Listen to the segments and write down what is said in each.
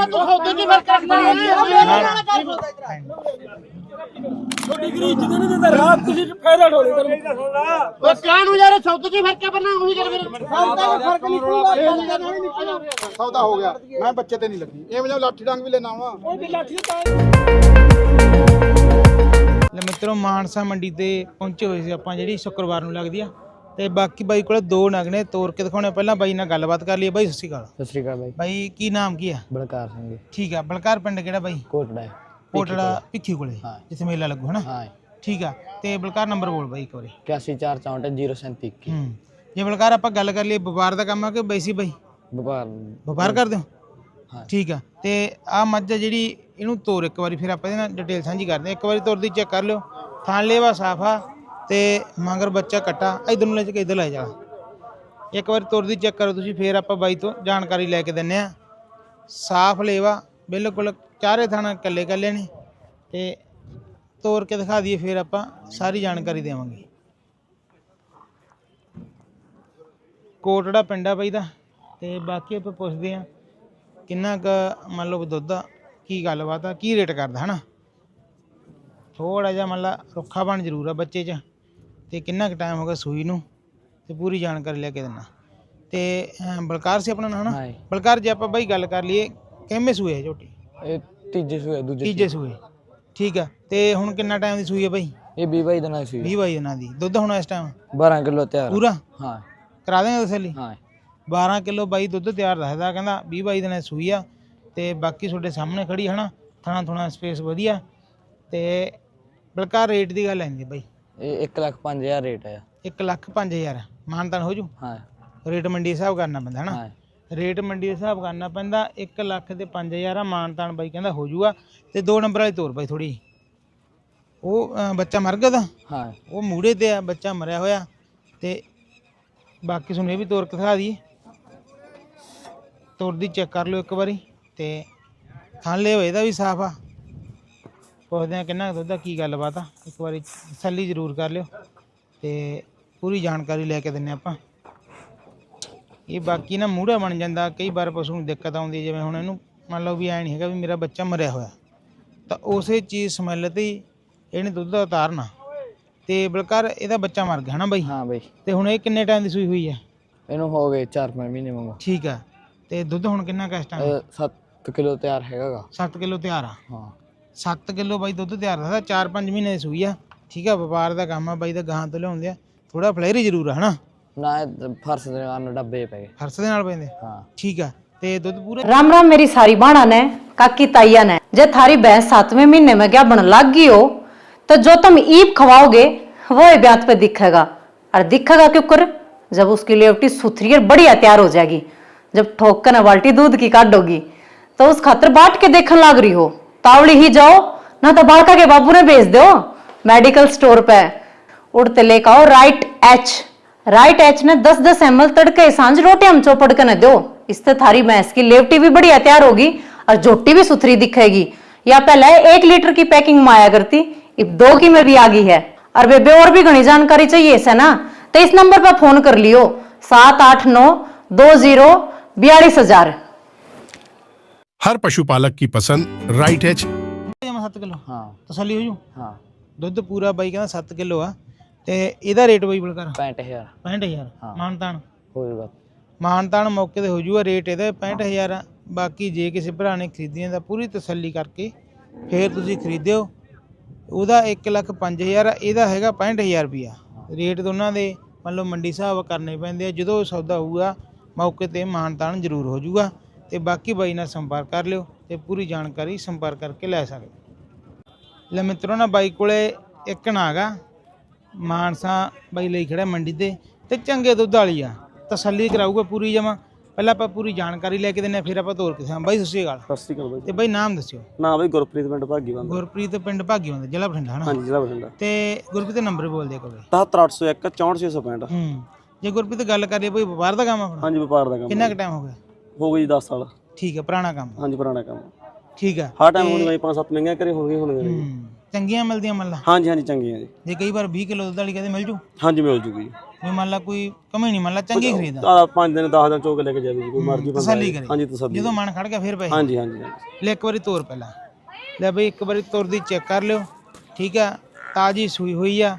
ਮੈਂ ਤੂੰ ਸੌਦੇ ਦੀ ਫ਼ਰਕ ਰੱਖਦਾ ਛੋਟੀ ਗਰੀ ਇੱਜ਼ਤ ਨਹੀਂ ਦਿੰਦਾ ਰਾਤ ਤੁਸੀਂ ਫਾਇਦਾ ਢੋਲੇ ਤੈਨੂੰ ਉਹ ਕਾਹਨੂੰ ਯਾਰ ਸੌਦੇ ਦੀ ਫ਼ਰਕ ਬੰਨਾ ਉਹੀ ਕਰ ਫਿਰ ਸੌਦਾ ਦਾ ਫ਼ਰਕ ਨਿਕਲੂਗਾ ਨਹੀਂ ਨਿਕਲਣਾ ਸੌਦਾ ਹੋ ਗਿਆ ਮੈਂ ਬੱਚੇ ਤੇ ਨਹੀਂ ਲੱਗੀ। ਇਹ ਵਜਾ ਲਾਠੀ ਡਾਂਗ ਵੀ ਲੈਣਾ ਵਾ। ਉਹ ਵੀ ਲਾਠੀ ਤਾਂ ਲੈ ਮਿੱਤਰੋ ਮਾਨਸਾ ਮੰਡੀ ਤੇ ਪਹੁੰਚੇ ਹੋਏ ਸੀ ਆਪਾਂ ਜਿਹੜੀ ਸ਼ੁੱਕਰਵਾਰ ਨੂੰ ਲੱਗਦੀ ਆ। ਤੇ ਬਾਕੀ ਬਾਈ ਕੋਲੇ ਦੋ ਨਗ ਨੇ ਤੋੜ ਕੇ ਦਿਖਾਉਣੇ ਪਹਿਲਾਂ ਬਾਈ ਨਾਲ ਗੱਲਬਾਤ ਕਰ ਲਈਏ। ਬਾਈ ਸਤਿ ਸ਼੍ਰੀ ਅਕਾਲ। ਸਤਿ ਸ਼੍ਰੀ ਅਕਾਲ ਬਾਈ। ਬਾਈ ਕੀ ਨਾਮ ਕੀ ਆ? ਬਲਕਾਰ ਸਿੰਘ ਜੀ। ਠੀਕ ਆ। ਬਲਕਾਰ ਪਿੰਡ ਕਿਹੜਾ ਬਾਈ? ਕੋਟੜਾ ਹੈ। ਕੋਟੜਾ ਭਿੱਖੀ ਕੋਲੇ ਹਾਂ। ਜਿੱਥੇ ਮੇਲਾ ਲੱਗੂ ਹਨਾ? ਹਾਂ। ਠੀਕ ਆ। ਤੇ ਬਲਕਾਰ ਨੰਬਰ ਬੋਲ ਬਾਈ ਇੱਕ ਵਾਰੀ। 8464 ਹੂੰ। ਜੇ ਬਲਕਾਰ ਆਪਾਂ ਗੱਲ ਕਰ ਲਈਏ ਵਪਾਰ ਦਾ ਕੰਮ ਆ ਕਿ ਬੈਸੀ ਬਾਈ? ਵਪਾਰ। ਵਪਾਰ ਕਰਦੇ ਹੋ? ਹਾਂ। ਠੀਕ ਆ। ਤੇ ਆ ਮੱਝ ਆ ਜਿਹੜੀ ਇਹਨੂੰ ਤੋਰ ਇੱਕ ਵਾਰੀ ਫਿਰ ਆਪਾਂ ਇਹਦੇ ਨਾਲ ਡਿਟੇਲ ਸਾਂਝੀ ਕਰਦੇ ਇੱਕ ਵਾਰੀ ਤੋਰ ਦੀ ਚੈੱਕ ਕਰ ਲਿਓ। ਥਾਂ ਲੇਵਾ ਸਾਫ਼ ਆ। ਤੇ ਮਗਰ ਬੱਚਾ ਕੱਟਾ, ਇਧਰ ਨੂੰ ਲੈ ਕੇ ਇਧਰ ਲੈ ਜਾ। ਇੱਕ ਵਾਰੀ ਤੁਰਦੀ ਚੈੱਕ ਕਰੋ ਤੁਸੀਂ, ਫਿਰ ਆਪਾਂ ਬਾਈ ਤੋਂ ਜਾਣਕਾਰੀ ਲੈ ਕੇ ਦਿੰਨੇ ਆ। ਸਾਫ਼ ਲੇਵਾ, ਬਿਲਕੁਲ ਚਾਰੇ ਥਾਣਾ ਇਕੱਲੇ ਇਕੱਲੇ ਨੇ। ਤੇ ਤੋਰ ਕੇ ਦਿਖਾ ਦਈਏ, ਫਿਰ ਆਪਾਂ ਸਾਰੀ ਜਾਣਕਾਰੀ ਦੇਵਾਂਗੇ। ਕੋਟੜਾ ਪਿੰਡ ਆ ਬਾਈ ਦਾ, ਤੇ ਬਾਕੀ ਆਪਾਂ ਪੁੱਛਦੇ ਆ ਕਿੰਨਾ ਕੁ ਮੰਨ ਲਓ ਦੁੱਧ ਆ, ਕੀ ਗੱਲਬਾਤ ਆ, ਕੀ ਰੇਟ ਕਰਦਾ, ਹਨਾ? ਥੋੜਾ ਜਿਹਾ ਮੰਨ ਲਾ ਰੁੱਖਾ ਬਣ ਜ਼ਰੂਰ ਆ ਬੱਚੇ 'ਚ। ਤੇ ਕਿੰਨਾ ਕੁ ਟਾਈਮ ਹੋ ਗਿਆ ਸੂਈ ਨੂੰ? ਤੇ ਪੂਰੀ ਜਾਣਕਾਰੀ ਲੈ ਕੇ ਦਿੰਨਾ। ਤੇ ਅਹ, ਬਲਕਾਰ ਸੀ ਆਪਣਾ ਨਾਂ? ਹਨਾ ਹਾਂ ਜੀ। ਬਲਕਾਰ ਜੇ ਆਪਾਂ ਬਾਈ ਗੱਲ ਕਰ ਲਈਏ ਕਿੰਮੇ ਸੂਏ ਆ ਝੋਟੀ? ਇਹ ਤੀਜੇ ਸੂਏ ਦੂਜੇ ਤੀਜੇ ਸੂਏ। ਠੀਕ ਆ। ਤੇ ਹੁਣ ਕਿੰਨਾ ਟਾਈਮ ਦੀ ਸੂਈ ਆ ਬਾਈ? ਇਹ 20 ਬਾਈ ਦਿਨਾਂ ਦੀ ਸੂਈ 20 ਬਾਈ ਦਿਨਾਂ ਦੀ। ਦੁੱਧ ਹੁਣ ਇਸ ਟਾਈਮ 12 ਕਿਲੋ ਤਿਆਰ ਪੂਰਾ? ਹਾਂ। ਕਰਾ ਦੇਂਗੇ ਤਸੱਲੀ ਹਾਂ। 12 ਕਿਲੋ ਬਾਈ ਦੁੱਧ ਤਿਆਰ ਦੱਸਦਾ ਕਹਿੰਦਾ 20 ਬਾਈ ਦਿਨਾਂ ਦੀ ਸੂਈ ਆ। ਤੇ ਬਾਕੀ ਤੁਹਾਡੇ ਸਾਹਮਣੇ ਖੜੀ ਹਨਾ? ਥਣਾ ਥੁਣਾ ਸਪੇਸ ਵਧੀਆ। ਤੇ ਬਲਕਾ ਰੇਟ ਦੀ ਗੱਲ ਆਂਦੀ ਬਾਈ। ਇਹ 1 ਲੱਖ 5000 ਰੇਟ ਹੈ 1 ਲੱਖ 5000 ਮਾਨਤਾਨ ਹੋ ਜੂ? ਹਾਂ। ਰੇਟ ਮੰਡੀ ਹਿਸਾਬ ਕਰਨਾ ਪੈਂਦਾ ਹਨਾ? ਹਾਂ। ਰੇਟ ਮੰਡੀ ਦੇ ਹਿਸਾਬ ਕਰਨਾ ਪੈਂਦਾ 1 ਲੱਖ ਤੇ 5000 ਆ ਮਾਨਤਾਨ ਬਾਈ ਕਹਿੰਦਾ ਹੋ ਜੂਗਾ। ਤੇ ਦੋ ਨੰਬਰ ਵਾਲੀ ਤੋਰ ਬਾਈ ਥੋੜੀ ਉਹ ਬੱਚਾ ਮਰ ਗਿਆ ਦਾ ਹਾਂ। ਉਹ ਮੂੜੇ ਤੇ ਆ ਬੱਚਾ ਮਰਿਆ ਹੋਇਆ। ਤੇ ਬਾਕੀ ਤੁਹਾਨੂੰ ਇਹ ਵੀ ਤੋਰ ਕੇ ਦਿਖਾ ਦਈਏ। ਤੋਰ ਦੀ ਚੈੱਕ ਕਰ ਲਿਓ ਇੱਕ ਵਾਰੀ। ਤੇ ਥਾਲੇ ਹੋਏ ਦਾ ਵੀ ਸਾਫ਼ ਆ। ਪੁੱਛਦੇ ਆ ਕਿੰਨਾ ਕੁ ਦੁੱਧ ਆ ਕੀ ਗੱਲਬਾਤ ਆ। ਇੱਕ ਵਾਰੀ ਤਸੱਲੀ ਜ਼ਰੂਰ ਕਰ ਲਿਓ ਤੇ ਪੂਰੀ ਜਾਣਕਾਰੀ ਲੈ ਕੇ ਦਿੰਨੇ ਆਪਾਂ। ਇਹ ਬਾਕੀ ਨਾ ਮੂੜਾ ਬਣ ਜਾਂਦਾ ਕਈ ਵਾਰ ਪਸ਼ੂ ਨੂੰ ਦਿੱਕਤ ਆਉਂਦੀ ਜਿਵੇਂ ਹੁਣ ਇਹਨੂੰ ਮੰਨ ਲਓ ਵੀ ਐ ਨਹੀਂ ਹੈਗਾ ਵੀ ਮੇਰਾ ਬੱਚਾ ਮਰਿਆ ਹੋਇਆ। ਤਾਂ ਉਸੇ ਚੀਜ਼ ਸਮੈਲ ਤੇ ਇਹਨੇ ਦੁੱਧ ਦਾ ਉਤਾਰਨਾ। ਤੇ ਬਲਕਰ ਇਹਦਾ ਬੱਚਾ ਮਰ ਗਿਆ ਹਨਾ ਬਾਈ? ਹਾਂ ਬਾਈ। ਤੇ ਹੁਣ ਇਹ ਕਿੰਨੇ ਟਾਈਮ ਦੀ ਸੂਈ ਹੋਈ ਹੈ? ਇਹਨੂੰ ਹੋ ਗਏ 4-5 ਮਹੀਨੇ ਮੰਗੋ ਠੀਕ ਆ। ਤੇ ਦੁੱਧ ਹੁਣ ਕਿੰਨਾ ਕੁ ਇਸ ਟਾਈਮ 7 ਕਿਲੋ ਤਿਆਰ ਹੈਗਾਗਾ। 7 ਕਿਲੋ ਤਿਆਰ ਆ। ਹਾਂ। 7 ਕਿਲੋ ਬਾਈ ਦੁੱਧ ਤਿਆਰ ਦਾ 4-5 ਮਹੀਨੇ ਦੀ ਸੂਈ ਆ ਠੀਕ ਆ ਵਪਾਰ ਦਾ ਕੰਮ ਆ ਬਾਈ ਦਾ ਗਾਹਾਂ ਤੋਂ ਲਿਆਉਂਦੇ ਆ ਥੋੜਾ ਫਲੇਰੀ ਜ਼ਰੂਰ ਆ ਹਨਾ ਨਾ ਇਹ ਫਰਸ਼ ਦੇ ਨਾਲ ਡੱਬੇ ਪੈ ਗਏ ਫਰਸ ਦੇ ਨਾਲ ਪੈਂਦੇ ਹਾਂ ਠੀਕ ਆ ਤੇ ਦੁੱਧ ਪੂਰੇ राम राम मेरी सारी बाणा ने काकी ताइया ने जे थारी भैंस सातवें महीने में क्या बन लाग गई हो तो जो तुम ईप खवाओगे वो ही ब्यात पे दिखेगा और दिखेगा क्यों कर जब उसकी लेवटी सुथरी और बढ़िया तैयार हो जाएगी जब ठोक कर न बाल्टी दूध की काटोगी तो उस खातर बाट के देखने लाग रही हो तावड़ी ही जाओ, ना तो बालका के बाबू ने भेज दो मेडिकल स्टोर पे। उड़ते लेकर आओ राइट एच राइट एच ने 10 10 एम तड़के, साँझ रोटी हम चौपड़ के न दो। इससे थारी भैंस की लेवटी भी बढ़िया तैयार होगी, और झोटी भी सुथरी दिखेगी। या पहले एक लीटर की पैकिंग में आया करती अब दो की में भी आ गई है। और बेबे और भी घनी जानकारी चाहिए, इसे ना? तो इस नंबर पर फ़ोन कर लियो, सात आठ नौ दो ज़ीरो बयालीस हज़ार। हर पशुपालक की पसंद राइट एच ਜਮਾ 7 ਕਿਲੋ ਹਾਂ ਤਸੱਲੀ ਹੋ ਜੂ ਹਾਂ ਦੁੱਧ ਪੂਰਾ ਬਾਈ ਕਹਿੰਦਾ 7 ਕਿਲੋ ਆ ਤੇ ਇਹਦਾ ਰੇਟ ਬਾਈ ਬਲਕਰ 65000 65000 ਹਾਂ। ਮਾਨਤਾਨ ਹੋ ਜਾਊਗਾ ਮਾਨਤਾਨ ਮੌਕੇ ਤੇ ਹੋ ਜੂਗਾ ਰੇਟ ਇਹਦਾ 65000 ਆ ਬਾਕੀ ਜੇ ਕਿਸੇ ਭਰਾ ਨੇ ਖਰੀਦੀਆਂ ਤਾਂ ਪੂਰੀ ਤਸੱਲੀ ਕਰਕੇ ਫੇਰ ਤੁਸੀਂ ਖਰੀਦਿਓ ਉਹਦਾ 1 ਲੱਖ 5000 ਆ ਇਹਦਾ ਹੈਗਾ 65000 ਰੁਪਿਆ ਰੇਟ ਦੋਨਾਂ ਦੇ ਮੰਨ ਲਓ ਮੰਡੀ ਹਿਸਾਬ ਕਰਨੇ ਪੈਂਦੇ ਆ ਜਦੋਂ ਸੌਦਾ ਹੋਊਗਾ ਮੌਕੇ ਤੇ ਮਾਨਤਾਨ ਜ਼ਰੂਰ ਹੋ ਜੂਗਾ ਤੇ ਬਾਕੀ ਬਾਈ ਨਾਲ ਸੰਪਰਕ ਕਰ ਲਿਓ ਤੇ ਪੂਰੀ ਜਾਣਕਾਰੀ ਸੰਪਰਕ ਕਰਕੇ ਲੈ ਸਕਦੇ ਲੈ ਮਿੱਤਰੋ ਨਾ ਬਾਈ ਕੋਲੇ ਇੱਕ ਨਾਗਾ ਮਾਨਸਾ ਬਾਈ ਲਈ ਖੜਾ ਮੰਡੀ ਤੇ ਤੇ ਚੰਗੇ ਦੁੱਧ ਵਾਲੀ ਆ। ਤਸੱਲੀ ਕਰਾਊਗਾ ਪੂਰੀ ਜਮਾ। ਪਹਿਲਾਂ ਆਪਾਂ ਪੂਰੀ ਜਾਣਕਾਰੀ ਲੈ ਕੇ ਦਿੰਨੇ ਫਿਰ ਆਪਾਂ ਤੋਰ ਕੇ ਸਾਂ ਬਾਈ ਸਤਿ ਸ਼੍ਰੀ ਅਕਾਲ। ਸਤਿ ਸ਼੍ਰੀ ਅਕਾਲ ਬਾਈ। ਤੇ ਬਾਈ ਨਾਮ ਦੱਸਿਓ। ਨਾ ਬਾਈ ਗੁਰਪ੍ਰੀਤ ਪਿੰਡ ਭਾਗੀਵੰਦ ਗੁਰਪ੍ਰੀਤ ਪਿੰਡ ਭਾਗੀਵੰਦ ਜ਼ਿਲ੍ਹਾ ਬਠਿੰਡਾ ਹਨਾ? ਹਾਂਜੀ ਜ਼ਿਲ੍ਹਾ ਬਠਿੰਡਾ। ਤੇ ਗੁਰਪ੍ਰੀਤ ਦੇ ਨੰਬਰ ਬੋਲ ਦੇ ਕੋਲੇ। 73801 64665 ਹੂੰ। ਜੇ ਗੁਰਪ੍ਰੀਤ ਗੱਲ ਕਰੀਏ ਬਈ ਵਪਾਰ ਦਾ ਕੰਮ ਆਪਣਾ? ਹਾਂਜੀ ਵਪਾਰ ਦਾ ਕੰਮ ਕਿੰਨਾ ਕੁ ਟਾਈਮ ਹੋ ਗਿਆ? ਹੋ ਗਈ 10 ਸਾਲ। ਠੀਕ ਹੈ ਪੁਰਾਣਾ ਕੰਮ। ਹਾਂਜੀ ਪੁਰਾਣਾ ਕੰਮ। ਠੀਕ ਆ ਹਰ ਟਾਈਮ ਹੁਣ ਬਾਈ 5-7 ਮਹਿੰਗੀਆਂ ਕਰੇ ਹੋ ਗਏ ਹੁਣ ਮੇਰੇ ਹੂੰ ਚੰਗੀਆਂ ਮਿਲਦੀਆਂ ਮੰਨ ਲਾ ਹਾਂਜੀ ਹਾਂਜੀ ਚੰਗੀਆਂ ਜੀ। ਜੇ ਕਈ ਵਾਰ 20 ਕਿਲੋ ਦੁੱਧ ਵਾਲੀ ਕਹਿੰਦੇ ਮਿਲ ਜੂ? ਹਾਂਜੀ ਮਿਲ ਜੂਗੀ ਜੀ। ਵੀ ਮੰਨ ਲਾ ਕੋਈ ਕਮੀ ਨਹੀਂ ਮੰਨ ਲਾ ਚੰਗੀ ਖਰੀਦਾ ਆ 5 ਦਿਨ 10 ਦਿਨ ਚੋਕ ਲੈ ਕੇ ਜਾਵੇ ਜੀ ਕੋਈ ਮਰਜ਼ੀ ਬੰਦਾ ਤਸੱਲੀ ਆਏ। ਕਰੇ। ਹਾਂਜੀ ਤਸੱਲੀ। ਜਦੋਂ ਮਨ ਖੜ ਗਿਆ ਫਿਰ ਪੈਸੇ ਹਾਂਜੀ ਹਾਂਜੀ ਹਾਂਜੀ। ਲੈ ਇੱਕ ਵਾਰੀ ਤੋਰ ਪਹਿਲਾਂ। ਲੈ ਬਈ ਇੱਕ ਵਾਰੀ ਤੁਰਦੀ ਚੈੱਕ ਕਰ ਲਿਓ। ਠੀਕ ਆ ਤਾਜੀ ਸੂਈ ਹੋਈ ਆ।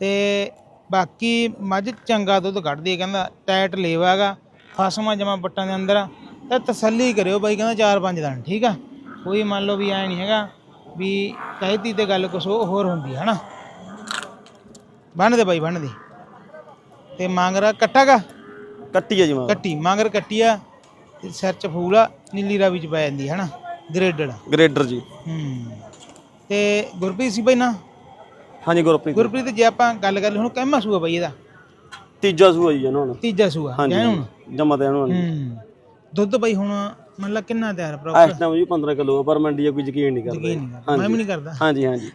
ਤੇ ਬਾਕੀ ਮੱਝ ਚੰਗਾ ਦੁੱਧ ਕੱਢਦੀ ਹੈ ਕਹਿੰਦਾ ਟਾਈਟ ਲੇਵਾ ਹੈਗਾ। ਫਸਮਾ ਜਮਾ ਬੱਟਾਂ ਦੇ ਅੰਦਰ ਆ। ਤੇ ਤਸੱਲੀ ਕਰਿਓ ਬਾਈ ਕਹਿੰਦਾ ਚਾਰ ਪੰਜ ਦਿਨ ਠੀਕ ਆ? ਕੋਈ ਮੰਨ ਲਓ ਵੀ ਐ ਨਹੀਂ ਹੈਗਾ ਵੀ ਕਹਿਤੀ ਤੇ ਗੱਲ ਕੁਛ ਹੋਰ ਹੁੰਦੀ ਹੈ ਹਨਾ? ਬੰਨ ਦੇ ਬਾਈ ਬੰਨ ਦੇ। ਤੇ ਮੰਗਰਾ ਕੱਟਾਗਾ ਕੱਟੀ ਆ ਜੀ ਮਾਂ ਕੱਟੀ ਮੰਗਰ ਕੱਟੀ ਆ ਤੇ ਸਿਰ ਚ ਫੂਲ ਆ ਨੀਲੀ ਰਾਵੀ ਚ ਪੈ ਜਾਂਦੀ ਹੈ ਹਨਾ ਗ੍ਰੇਡਡ ਗ੍ਰੇਡਰ ਜੀ। ਹੂੰ। ਤੇ ਗੁਰਪ੍ਰੀਤ ਸੀ ਬਈ ਨਾ? ਹਾਂਜੀ ਗੁਰਪ੍ਰੀਤ। ਗੁਰਪ੍ਰੀਤ ਜੇ ਆਪਾਂ ਗੱਲ ਕਰ ਲਈ ਹੁਣ ਕਹਿਮਾ ਸੂਆ ਬਈ ਇਹਦਾ? ਤੀਜਾ ਸੂਆ ਜੀ ਇਹਨਾਂ ਨੂੰ ਤੀਜਾ ਸੂਆ ਹਾਂਜੀ ਹੁਣ? ਜਮਾ ਤੇ ਇਹਨਾਂ ਨੂੰ ਹੂੰ। ਦੁੱਧ ਬਈ ਹੁਣ ਮਤਲਬ ਕਿੰਨਾ ਤਿਆਰ ਇਸ ਪ੍ਰੋਪਰ ਟਾਈਮ ਜੀ 15 ਕਿਲੋ ਪਰ ਮੰਡੀ ਆ ਕੋਈ ਯਕੀਨ ਨਹੀਂ ਕਰਦਾ ਯਕੀਨ ਨਹੀਂ ਕਰਦਾ। ਮੈਂ ਵੀ ਨਹੀਂ ਕਰਦਾ। ਹਾਂਜੀ ਹਾਂਜੀ।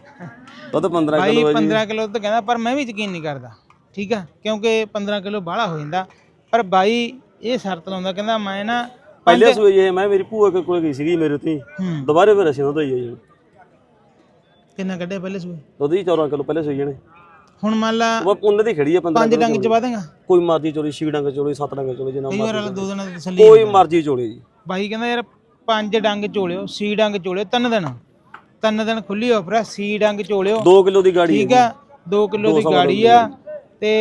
ਦੁੱਧ 15 ਭਾਈ ਕਿਲੋ ਹੈ ਜੀ। 15 ਕਿਲੋ ਦੁੱਧ ਕਹਿੰਦਾ ਪਰ ਮੈਂ ਵੀ ਯਕੀਨ ਨਹੀਂ ਕਰਦਾ। ਠੀਕ ਆ? ਕਿਉਂਕਿ 15 ਕਿਲੋ ਬਾਹਲਾ ਹੋ ਜਾਂਦਾ। ਪਰ ਬਾਈ ਇਹ ਸ਼ਰਤ ਲਾਉਂਦਾ ਕਹਿੰਦਾ ਮੈਂ ਨਾ ਪਹਿਲੇ ਸੂਏ ਇਹ ਮੈਂ ਮੇਰੀ ਭੂਆ ਕੋਲ ਗਈ ਸੀਗੀ ਮੇਰੇ ਉੱਤੇ ਹੂੰ। ਦੁਬਾਰੇ ਫਿਰ ਅਸੀਂ ਉਹਦਾ ਹੀ ਆ ਜੀ। ਕਿੰਨਾ ਕੱਢਿਆ ਪਹਿਲੇ ਸੂਏ? ਦੁੱਧ ਹੀ 14 ਕਿਲੋ ਪਹਿਲੇ ਸੂਈ ਜਣੇ। ਹੁਣ ਮੰਨ ਲਾ ਉਹ ਉਹਨਾਂ ਦੀ ਖੜੀ ਆ 15 ਪੰਜ ਡੰਗ ਚਵਾ ਦੇਗਾ ਕੋਈ ਮਰਜ਼ੀ ਚੋਲੀ ਛੇ ਡੰਗ ਚੋਲੀ ਸੱਤ ਡੰਗ ਚੋਲੀ ਜਿੰਨਾ ਕਈ ਵਾਰ ਵਾਲਾ ਦੋ ਦਿਨਾਂ ਦੀ ਤਸੱਲੀ ਕੋਈ ਮਰਜ਼ੀ ਚੋਲੀ ਜੀ। ਬਾਈ ਕਹਿੰਦਾ ਯਾਰ ਪੰਜ ਡੰਗ ਚੋਲਿਓ ਸੀ ਡੰਗ ਚੋਲਿਓ ਤਿੰਨ ਦਿਨ। ਤਿੰਨ ਦਿਨ ਖੁੱਲੀ ਆ ਸੀ ਡੰਗ ਚੋਲਿਓ। 2 ਕਿਲੋ ਦੀ ਗਾੜੀ ਠੀਕ ਆ 2 ਕਿਲੋ ਦੀ ਗਾੜੀ ਆ। ਤੇ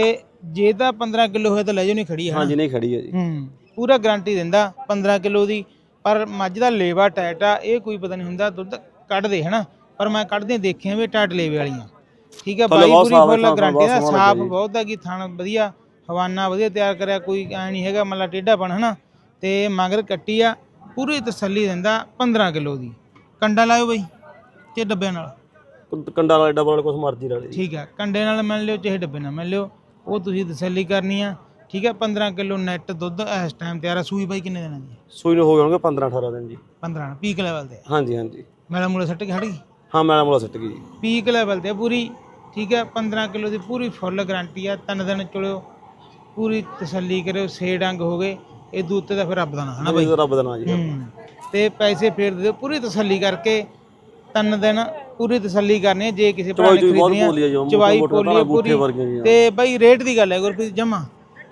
ਜੇ ਤਾਂ 15 ਕਿਲੋ ਹੋਏ ਤਾਂ ਲੈ ਜਾਓ ਨਹੀਂ ਖੜੀ ਹੈ ਹਾਂਜੀ ਨਹੀਂ ਖੜੀ ਆ ਜੀ। ਹੂੰ ਪੂਰਾ ਗਾਰੰਟੀ ਦਿੰਦਾ 15 ਕਿਲੋ ਦੀ। ਪਰ ਮੱਝ ਦਾ ਲੇਵਾ ਟਾਈਟ ਆ ਇਹ ਕੋਈ ਪਤਾ ਨਹੀਂ ਹੁੰਦਾ ਦੁੱਧ ਕੱਢਦੇ ਹਨਾ? ਪਰ ਮੈਂ ਕੱਢਦੇ ਦੇਖਿਆ ਵੀ ਟਾਈਟ ਲੇਵੇ ਵਾਲੀਆਂ। ਠੀਕ ਥੱਲੇ ਬਾਈ ਪੂਰੀ ਹੈ, ਫੁੱਲ ਗਾਰੰਟੀ ਦਾ ਸਾਫ਼। ਬਹੁਤ ਆ ਕਿ ਥਣ ਵਧੀਆ ਹਵਾਨਾ ਵਧੀਆ ਤਿਆਰ ਕਰਿਆ ਕੋਈ ਐ ਨਹੀਂ ਹੈਗਾ ਮਤਲਬ ਟੇਢਾ ਬਣ ਹਨਾ? ਤੇ ਮਗਰ ਕੱਟੀ ਆ ਪੂਰੀ ਤਸੱਲੀ ਦਿੰਦਾ 15 ਕਿਲੋ ਦੀ। ਕੰਡਾ ਲਾਇਓ ਬਾਈ ਤੇ ਡੱਬਿਆਂ ਨਾਲ। ਕੰਡਾ ਵਾਲਾ ਡਬਲ ਵਾਲਾ ਕੁਛ ਮਰਜ਼ੀ ਜੀ ਠੀਕ ਆ ਕੰਡੇ ਨਾਲ ਮਿਲ ਲਿਓ ਚਾਹੇ ਡੱਬੇ ਨਾਲ ਮਿਲ ਲਿਓ ਉਹ ਤੁਸੀਂ ਤਸੱਲੀ ਕਰਨੀ ਆ ਠੀਕ ਆ 15 ਕਿਲੋ ਨੈਟ ਦੁੱਧ ਇਸ ਟਾਈਮ ਤਿਆਰ ਆ ਸੂਈ ਬਾਈ ਕਿੰਨੇ ਦਿਨਾਂ ਦੀ? ਸੂਈ ਨੂੰ ਹੋ ਹੋਣਗੇ 15 18 ਦਿਨ ਜੀ। 15 ਪੀਕ ਲੈਵਲ ਤੇ ਹਾਂਜੀ ਹਾਂਜੀ। ਮੇਲਾ ਮੂਲਾ ਸੱਟ ਕੇ ਹਟ ਗਈ? ਹਾਂ ਮੈਲਾ ਮੋਲਾ ਸਿੱਟ ਗਈ ਜੀ। ਪੀਕ ਲੈਵਲ ਤੇ ਪੂਰੀ ਠੀਕ ਹੈ 15 ਕਿਲੋ ਦੀ ਪੂਰੀ ਫੁੱਲ ਗਾਰੰਟੀ ਆ ਤਿੰਨ ਦਿਨ ਚੁਲਿਓ ਪੂਰੀ ਤਸੱਲੀ ਕਰਿਓ ਸੇ ਡੰਗ ਹੋ ਗਏ ਇਹ ਦੂਤੇ ਦਾ ਫਿਰ ਰੱਬ ਦਾ ਨਾਂ ਬਾਈ? ਰੱਬ ਦਾ ਨਾਂ ਜੀ ਹੂੰ ਤੇ ਪੈਸੇ ਫੇਰ ਦੇ ਦਿਓ ਪੂਰੀ ਤਸੱਲੀ ਕਰਕੇ ਤਿੰਨ ਦਿਨ ਪੂਰੀ ਤਸੱਲੀ ਕਰਨੀ ਹੈ ਜੇ ਕਿਸੇ ਭਰਾ ਨੇ ਚਵਾਈ ਬਹੁਤ ਖਰੀਦਣੀ ਆ ਜੀ, ਮੋਟੇ ਚਵਾਈ ਮੋਟੇ ਪੋਲੀ ਤਾਂ ਆ ਪੂਰੀ। ਵਰਗੀਆਂ ਜੀ। ਤੇ ਬਾਈ ਰੇਟ ਦੀ ਗੱਲ ਹੈ ਗੁਰਪ੍ਰੀਤ ਜਮਾ?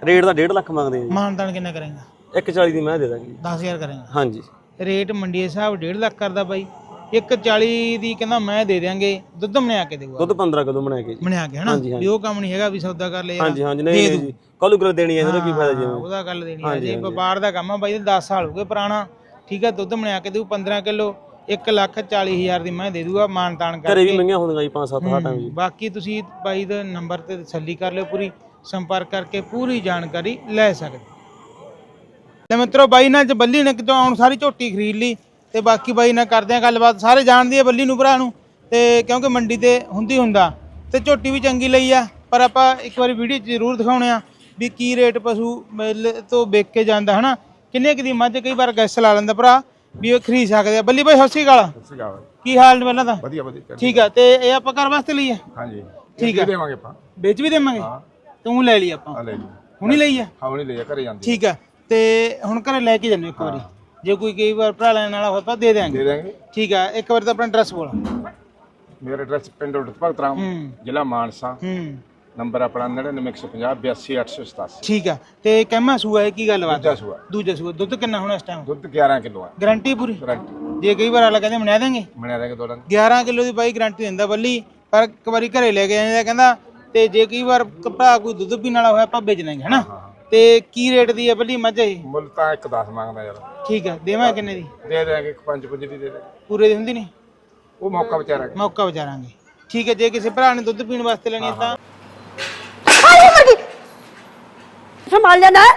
ਰੇਟ ਦਾ 1.5 ਲੱਖ ਮੰਗਦੇ ਆ ਮਾਨਤਾਨ ਕਿੰਨਾ ਕਰੇਗਾ? ਜੀ 140 ਦੀ ਮੈਂ ਦੇ ਦਾਂਗੀ। 10000 ਕਰੇਗਾ। ਹਾਂਜੀ। ਰੇਟ ਮੰਡੀ ਦੇ ਹਿਸਾਬ 1.5 ਲੱਖ ਕਰਦਾ ਬਾਈ। 140 ਦੀ ਕਹਿੰਦਾ ਮੈਂ ਦੇ ਦਿਆਂਗੇ ਦੁੱਧ ਮਣਿਆ ਕੇ ਦੇਊਗਾ। ਦੁੱਧ 15 ਕਿਲੋ ਬਣਾ ਕੇ ਜੀ। ਮਣਿਆ ਕੇ ਹਨਾ? ਹਾਂਜੀ, ਹਾਂਜੀ। ਵੀ ਉਹ ਕੰਮ ਨਹੀਂ ਹੈਗਾ ਵੀ ਸੌਦਾ ਕਰ ਲੈ ਯਾਰ ਹਾਂਜੀ ਹਾਂਜੀ ਨਹੀਂ ਨਹੀਂ ਜੀ। ਕੱਲੂ ਕਰ ਦੇਣੀ ਹੈ ਇਹਦਾ ਕੀ ਫਾਇਦਾ ਜੀ? ਹਾਂ, ਉਹਦਾ ਗੱਲ ਦੇਣੀ ਹੈ ਜੀ। ਵਪਾਰ ਦਾ ਕੰਮ ਆ ਬਾਈ 10 ਸਾਲ ਹੋ ਗਏ ਪੁਰਾਣਾ। ਠੀਕ ਹੈ ਦੁੱਧ ਮਣਿਆ ਕੇ ਦੇਊ 15 ਕਿਲੋ। 1 ਲੱਖ 40 ਹਜ਼ਾਰ ਦੀ ਮੈਂ ਦੇ ਦੂਗਾ ਮਾਨ ਤਾਨ ਘਰੇ ਕਰਕੇ ਵੀ ਮਹਿੰਗੀਆਂ ਹੁੰਦੀਆਂ ਜੀ 5-7 ਹਰ ਟਾਈਮ ਜੀ। ਬਾਕੀ ਤੁਸੀਂ ਬਾਈ ਦੇ ਨੰਬਰ ਤੇ ਤਸੱਲੀ ਕਰ ਲਿਓ ਪੂਰੀ ਸੰਪਰਕ ਕਰਕੇ ਪੂਰੀ ਜਾਣਕਾਰੀ ਲੈ ਸਕਦੇ ਤੇ ਮਿੱਤਰੋ ਬਾਈ ਨਾਲ ਚ ਬੱਲੀ ਨੇ ਕਿਤੋਂ ਆਉਣ ਸਾਰੀ ਝੋਟੀ ਖਰੀਦ ਲਈ। ਤੇ ਬਾਕੀ ਬਾਈ ਨਾਲ ਕਰਦੇ ਆ ਗੱਲਬਾਤ। ਸਾਰੇ ਜਾਣਦੇ ਆ ਬੱਲੀ ਨੂੰ ਭਰਾ ਨੂੰ। ਤੇ ਕਿਉਂਕਿ ਮੰਡੀ ਤੇ ਹੁੰਦੀ ਹੁੰਦਾ। ਤੇ ਝੋਟੀ ਵੀ ਚੰਗੀ ਲਈ ਆ। ਪਰ ਆਪਾਂ ਇੱਕ ਵਾਰੀ ਵੀਡੀਓ ਜ਼ਰੂਰ ਦਿਖਾਉਣੇ ਆ ਵੀ ਕੀ ਰੇਟ ਪਸ਼ੂ ਮੇਲੇ ਤੋਂ ਵੇਚ ਕੇ ਜਾਂਦਾ ਹਨਾ? ਕਿੰਨੇ ਕੁ ਦੀ ਮੱਝ ਕਈ ਵਾਰ ਗੈਸ ਲਾ ਲੈਂਦਾ ਭਰਾ ਵੀ ਉਹ ਖਰੀਦ ਸਕਦੇ ਆ। ਬੱਲੀ ਬਾਈ ਸਤਿ ਸ਼੍ਰੀ ਅਕਾਲ। ਕੀ ਹਾਲ ਨੇ ਪਹਿਲਾਂ ਤਾਂ? ਵਧੀਆ ਵਧੀਆ। ਠੀਕ ਆ। ਤੇ ਇਹ ਆਪਾਂ ਘਰ ਵਾਸਤੇ ਲਈ ਆ? ਹਾਂਜੀ। ਠੀਕ ਆ। ਦੇਵਾਂਗੇ ਆਪਾਂ। ਵੇਚ ਵੀ ਦੇਵਾਂਗੇ? ਤੂੰ ਲੈ ਲਈ ਆਪਾਂ। ਆ ਲੈ ਜੀ ਹੁਣੀ ਲਈ ਆ? ਹਾਂ ਨਹੀਂ ਲੈ ਘਰੇ ਜਾਂਦੇ ਠੀਕ ਆ। ਤੇ ਹੁਣ ਘਰੇ ਲੈ ਕੇ ਜਾਂਦੇ ਇੱਕ ਵਾਰੀ? ਜੇ ਕੋਈ ਕਈ ਵਾਰ ਭਰਾ ਲੈਣ ਵਾਲਾ ਹੋਵੇ ਤਾਂ ਦੇ ਦੇਾਂਗੇ ਦੇ ਦਾਂਗੇ ਠੀਕ ਆ ਇੱਕ ਵਾਰ ਤਾਂ ਆਪਣਾ ਐਡਰੈਸ ਬੋਲ। ਮੇਰਾ ਐਡਰੈਸ ਪਿੰਡ ਭਗਤਰਾਮ ਹੂੰ। ਜ਼ਿਲ੍ਹਾ ਮਾਨਸਾ। ਹੂੰ। ਨੰਬਰ ਆਪਣਾ 99150 82887 ਠੀਕ ਆ ਤੇ ਕਹਿਮਾ ਸੂਆ ਹੈ ਕੀ ਗੱਲਬਾਤ ਦੂਜਾ ਸੂਆ। ਦੂਜਾ ਸੂਆ ਦੁੱਧ ਕਿੰਨਾ ਹੋਣਾ ਇਸ ਟਾਈਮ ਦੁੱਧ 11 ਕਿਲੋ ਆ। ਗਾਰੰਟੀ ਪੂਰੀ? ਗਰੰਟੀ ਜੇ ਕਈ ਵਾਰ ਆਲਾ ਕਹਿੰਦੇ ਮਨਾ ਦੇਂਗੇ ਬਣਿਆ ਦੇਗੇ ਦੋ ਡੰਗ 11 ਕਿਲੋ ਦੀ ਬਾਈ ਗਾਰੰਟੀ ਦਿੰਦਾ ਬੱਲੀ ਪਰ ਇੱਕ ਵਾਰੀ ਘਰੇ ਲੈ ਕੇ ਜਾਂਦਾ ਕਹਿੰਦਾ ਤੇ ਜੇ ਕਈ ਵਾਰ ਭਰਾ ਕੋਈ ਦੁੱਧ ਪੀਣ ਵਾਲਾ ਹੋਇਆ ਆਪਾਂ ਵੇਚ ਦਾਂਗੇ ਹਨਾ? ਤੇ ਕੀ ਰੇਟ ਦੀ ਹੈ ਬੱਲੀ ਮੱਝ ਇਹ ਮੁੱਲ ਤਾਂ 1.10 ਮੰਗਦਾ ਯਾਰ ਠੀਕ ਆ ਦੇਵਾਂ ਕਿੰਨੇ ਦੀ ਦੇ ਦੇਾਂਗੇ 5 5 ਦੀ ਦੇ ਦੇ ਪੂਰੇ ਦੀ ਹੁੰਦੀ ਨਹੀਂ ਉਹ ਮੌਕਾ ਵਿਚਾਰਾ ਮੌਕਾ ਵਿਚਾਰਾਂਗੇ ਠੀਕ ਹੈ ਜੇ ਕਿਸੇ ਭਰਾ ਨੇ ਦੁੱਧ ਪੀਣ ਵਾਸਤੇ ਲੈਣੀ ਹੈ ਤਾਂ संभाल लेना है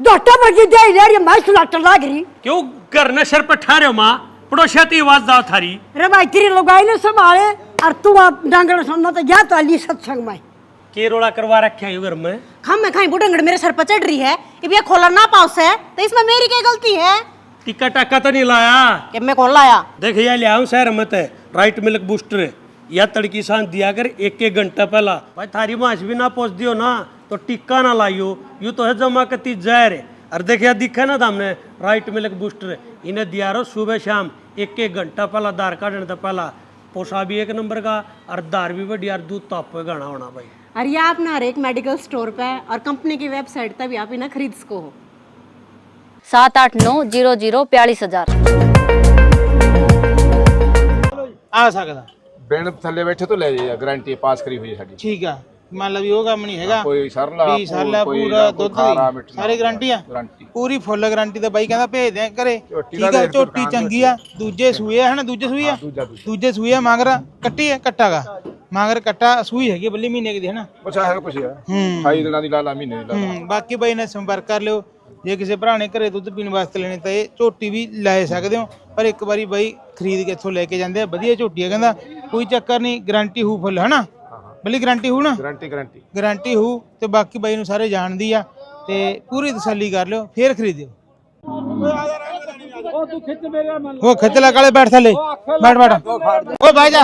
डॉक्टर बची दे इधर ये मैं सुलाटर लाग रही क्यों घर ने सर पर ठा रहे हो माँ पड़ोसिया आवाज दाव थारी रे भाई तेरी लगाई ने संभाले और तू आप डांगड़ सुनना तो जा तो अली सत्संग में के रोड़ा करवा रखे है घर में हम मैं खाई बुढ़ंगड़ मेरे सर पर चढ़ रही है ये भैया खोला ना पाउस है तो इसमें मेरी क्या गलती है टिक्का टाका तो नहीं लाया कि मैं कौन लाया देख ये ले आऊं शहर में ते राइट मिल्क बूस्टर या तड़की सांस दिया कर एक एक घंटा पहला भाई थारी मांस भी ना पहुंच दियो ना तो टिक्का ना लाइयो यू तो है जमा कती जहर है और देखिए दिखा ना था हमने राइट मिल्क बूस्टर इन्हें दिया रो सुबह शाम एक एक घंटा पहला दार काटने तो पहला पोसा भी एक नंबर का और दार भी बढ़िया और दूध तो आपको गाना होना भाई और ये आप ना हर एक मेडिकल स्टोर पे और कंपनी की वेबसाइट तभी आप इन्हें खरीद सको हो सात आठ नौ जीरो जीरो बयालीस हजार ਆ ਸਕਦਾ ਬਿਨ ਥੱਲੇ ਬੈਠੇ ਤੋਂ ਲੈ ਜਾਈਏ ਗਾਰੰਟੀ ਪਾਸ ਕਰੀ ਹੋਈ ਹੈ ਸਾਡੀ ਠੀਕ ਆ ਮੰਨ ਲਾ ਵੀ ਉਹ ਕੰਮ ਨਹੀਂ ਹੈਗਾ ਕੋਈ ਸਰਲਾ ਵੀ ਸਰਲਾ ਕੋਈ ਪੂਰਾ ਕੋਈ ਦੁੱਧ ਖਾਰਾ ਦੀ ਮਿੱਠਾ ਸਾਰੇ ਗਾਰੰਟੀ ਆ ਗਾਰੰਟੀ ਪੂਰੀ ਫੁੱਲ ਗਾਰੰਟੀ ਤੇ ਬਾਈ ਕਹਿੰਦਾ ਭੇਜ ਦਿਆਂ ਘਰੇ ਝੋਟੀ ਠੀਕ ਦਾ ਆ ਦੇਖ ਝੋਟੀ ਦੁਕਾਨ ਚੰਗੀ ਆ ਦੂਜੇ ਸੂਏ ਆ ਹਨਾ ਦੂਜੇ ਸੂਏ ਆ ਦੂਜਾ ਦੂਜਾ ਦੂਜੇ ਸੂਏ ਆ ਮਗਰ ਕੱਟੀ ਆ ਕੱਟਾਗਾ ਮਗਰ ਕੱਟਾ ਸੂਈ ਹੈਗੀ ਬੱਲੀ ਮਹੀਨੇ ਦੀ ਹਨਾ ਕੁਛ ਹੈ ਕੁਛ ਹੈ ਹੂੰ। 28 ਦਿਨਾਂ ਦੀ ਲਾਲਾ ਮਹੀਨੇ ਦੀ ਲਾਲਾ ਹੂੰ ਬਾਕੀ ਬਾਈ ਨੇ ਸੰਪਰਕ ਕਰ ਲਿਓ। ਜੇ ਕਿਸੇ ਭਰਾ ਨੇ ਘਰੇ ਦੁੱਧ ਪੀਣ ਵਾਸਤੇ ਲੈਣੇ ਤਾਂ ਇਹ ਝੋਟੀ ਵੀ ਲੈ ਸਕਦੇ ਹੋ। ਪਰ ਇੱਕ ਵਾਰੀ ਬਾਈ ਖਰੀਦ ਕੇ ਇੱਥੋਂ ਲੈ ਕੇ ਜਾਂਦੇ ਆ। ਵਧੀਆ ਝੋਟੀ ਆ ਕਹਿੰਦਾ ਕੋਈ ਚੱਕਰ ਨਹੀਂ ਗਾਰੰਟੀ ਹੋਊ ਫੁੱਲ ਹਨਾ ਬੱਲੀ ਗਾਰੰਟੀ ਹੋਊ ਨਾ? ਗਾਰੰਟੀ ਗਾਰੰਟੀ ਗਾਰੰਟੀ ਹੋਊ ਤੇ ਬਾਕੀ ਬਾਈ ਨੂੰ ਸਾਰੇ ਜਾਣਦੀ ਆ। ਤੇ ਪੂਰੀ ਤਸੱਲੀ ਕਰ ਲਿਓ ਫੇਰ ਖਰੀਦਿਓ। ਉਹ ਖਿੱਚ ਲੈ ਕਾਲੇ ਬੈਠ ਥੱਲੇ। ਬੈਠ ਬੈਠ। ਓ ਬਾਈ ਜਾ।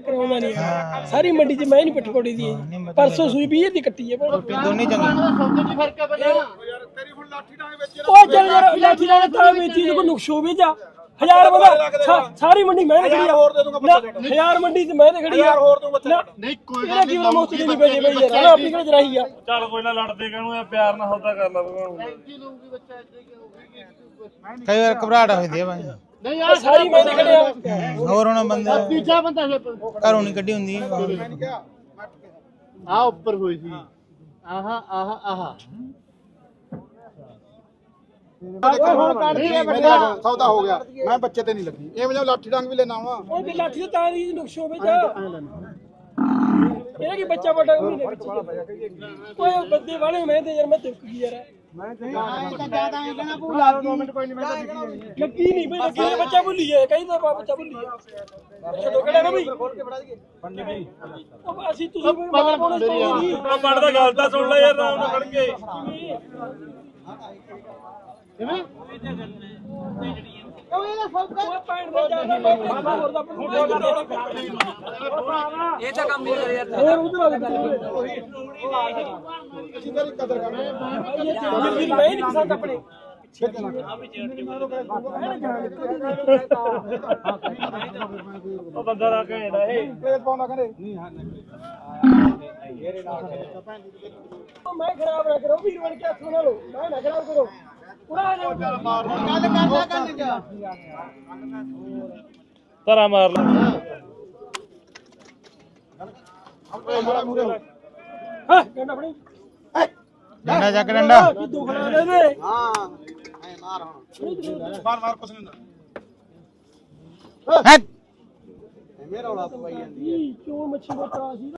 ਕਰਾਉਣਾ ਸਾਰੀ ਮੰਡੀ 'ਚ ਮੈਂ ਨਹੀਂ ਪਟਕੋੜੀ ਦੀ ਹੈ। ਪਰਸੋਂ ਸੂਈ 20 ਦੀ ਕੱਟੀ ਹੈ ਪਰ ਦੋਨੇ ਚੰਗੀ ਉਹ ਚੱਲ ਯਾਰ ਲਾਠੀ ਨਾਲ ਤਾਂ ਵੀ ਚੀਜ਼ ਕੋ ਨੁਕਸ ਜਾ। 1000 ਬੰਦਾ ਸਾਰੀ ਮੰਡੀ ਮੈਂ ਖੜੀ ਹੋਰ ਦੇ ਦੂੰਗਾ 1000 ਮੰਡੀ ਤੇ ਮੈਂ ਤੇ ਖੜੀ ਆ। ਹੋਰ ਦੂੰਗਾ ਨਹੀਂ ਕੋਈ ਨਹੀਂ ਮੈਂ ਮੁਫਤ ਦੀ ਭੇਜੇ ਭੇਜੇ ਆਪਣੀ ਕਿਹੜੀ ਜਰਾਹੀ ਆ। ਚੱਲ ਕੋਈ ਨਾ ਲੜਦੇ ਕਾਹਨੂੰ ਆ ਪਿਆਰ ਨਾਲ ਹੌਦਾ ਕਰ ਲਾ ਭਗਵਾਨ ਨੂੰ। ਕਈ ਵਾਰ ਘਬਰਾਹਟ ਹੋ ਜਾਂਦੀ ਭਾਈ। ਨਹੀਂ ਆ ਸਾਰੀ ਮੈਂ ਤੇ ਖੜੀ ਹੋਰ ਹੁਣ ਬੰਦਾ ਤੀਜਾ ਬੰਦਾ ਘਰੋਂ ਨਹੀਂ ਕੱਢੀ ਹੁੰਦੀ ਆ ਉੱਪਰ ਹੋਈ ਸੀ। ਆਹਾ ਆਹਾ ਆਹਾ। ਹੁਣ ਕੱਢ ਦੇ ਮੇਰਾ ਸੌਦਾ ਹੋ ਗਿਆ। ਮੈਂ ਬੱਚੇ ਤੇ ਨਹੀਂ ਲੱਗੀ। ਇਹ ਵਜਾ ਲਾਠੀ ਡਾਂਗ ਵੀ ਲੈਣਾ ਵਾ ਉਹ ਤੇ ਲਾਠੀ ਤੇ ਤਾਂ ਦੀ ਨੁਕਸੋ ਵੀ ਜਾ ਇਹ ਕੀ ਬੱਚਾ ਵੱਡਾ ਵੀ ਨਹੀਂ ਕੋਈ ਬੰਦੇ ਵਾਲੇ ਮੈਂ ਤੇ ਯਾਰ ਮੈਂ ਤਿਲਕ ਗਈ ਯਾਰ। ਲੱਗੀ। ਨਹੀਂ ਬਈ ਲੱਗੀ ਨਹੀਂ ਬੱਚਾ ਭੁੱਲੀ ਹੈ ਕਈ ਤਾਂ ਬੱਚਾ ਭੁੱਲੀ ਹੈ ਛੱਡੋ ਕਿਹੜਾ ਨਾ ਬਈ ਉਹ ਅਸੀਂ ਤੁਸੀਂ ਵੀ ਮਗਰ ਕੋਲ ਨਹੀਂ ਪੜਦਾ ਗੱਲ ਤਾਂ ਸੁਣ ਲੈ ਯਾਰ ਆਰਾਮ ਨਾਲ ਫੜ ਕੇ। ਉਹ ਪੈਣ ਦਾ ਜਾਂਦਾ ਬਾਬਾ ਹੋਰ ਦਾ ਇਹ ਤਾਂ ਕੰਮ ਹੀ ਕਰ ਯਾਰ ਹੋਰ ਉਧਰ ਅਸੀਂ ਤੇਰੀ ਕਦਰ ਇਹ ਚੀਜ਼ ਮੈਂ ਨਹੀਂ ਪਸੰਦ ਆਪਣੇ। ਉਹ ਬੰਦਾ ਰੱਖ ਇਹਦਾ ਇਹ। ਪਲੇਟ ਪਾਉਂਦਾ ਕਹਿੰਦੇ। ਉਹ ਮੈਂ ਖਰਾਬ ਨਾ ਕਰੋ ਵੀਰ ਬਣ ਕੇ ਹੱਥ ਨਾ ਲਓ। ਮੈਂ ਨਾ ਖਰਾਬ ਕਰੋ। ਗੱਲ ਕਰਦਾ ਕਰਨ ਜਾ ਧਰਾ ਮਾਰ ਲੈ। ਹਾਂ ਡੰਡਾ ਫੜੀ ਡੰਡਾ ਚੱਕ ਡੰਡਾ। ਕੀ ਦੁੱਖ ਲਾ ਦੇ ਦੇ ਮਾਰ ਮਾਰ ਕੁਛ ਨਹੀਂ ਹੁੰਦਾ। ਹੈਟ। ਕਿਉਂ ਮੱਛੀ ਬੱਚਾ ਸੀ।